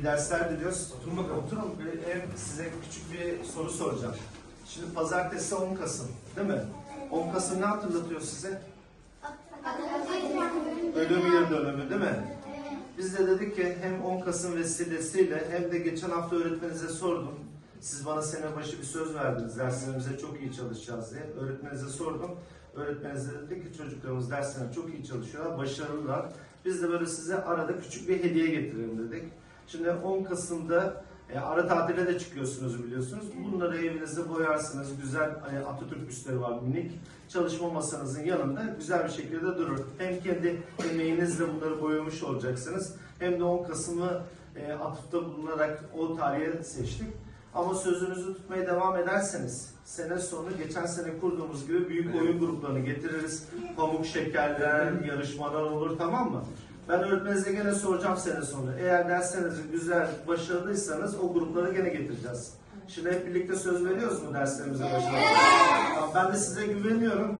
İyi dersler diliyoruz. Oturun bakalım. Oturun. Hem size küçük bir soru soracağım. Şimdi pazartesi 10 Kasım değil mi? 10 Kasım ne hatırlatıyor size? Ölüm yıl dönümü değil mi? Biz de dedik ki hem 10 Kasım vesilesiyle hem de geçen hafta öğretmeninize sordum. Siz bana sene başı bir söz verdiniz. Derslerimize çok iyi çalışacağız diye. Öğretmeninize sordum. Öğretmeniniz de dedi ki çocuklarımız derslerine çok iyi çalışıyorlar, başarılılar. Biz de böyle size arada küçük bir hediye getirelim dedik. Şimdi 10 Kasım'da e, ara tatile de çıkıyorsunuz biliyorsunuz. Bunları evinizde boyarsınız. Güzel e, Atatürk büstleri var minik. Çalışma masanızın yanında güzel bir şekilde durur. Hem kendi emeğinizle bunları boyamış olacaksınız. Hem de 10 Kasım'ı e, atıfta bulunarak o tarihe seçtik. Ama sözünüzü tutmaya devam ederseniz sene sonu geçen sene kurduğumuz gibi büyük oyun gruplarını getiririz. Pamuk şekerler, yarışmalar olur tamam mı? Ben öğretmeninize gene soracağım sene sonu. Eğer derslerinizi güzel, başarılıysanız o grupları gene getireceğiz. Şimdi hep birlikte söz veriyoruz mu derslerimize başarılı? Tamam, Ben de size güveniyorum.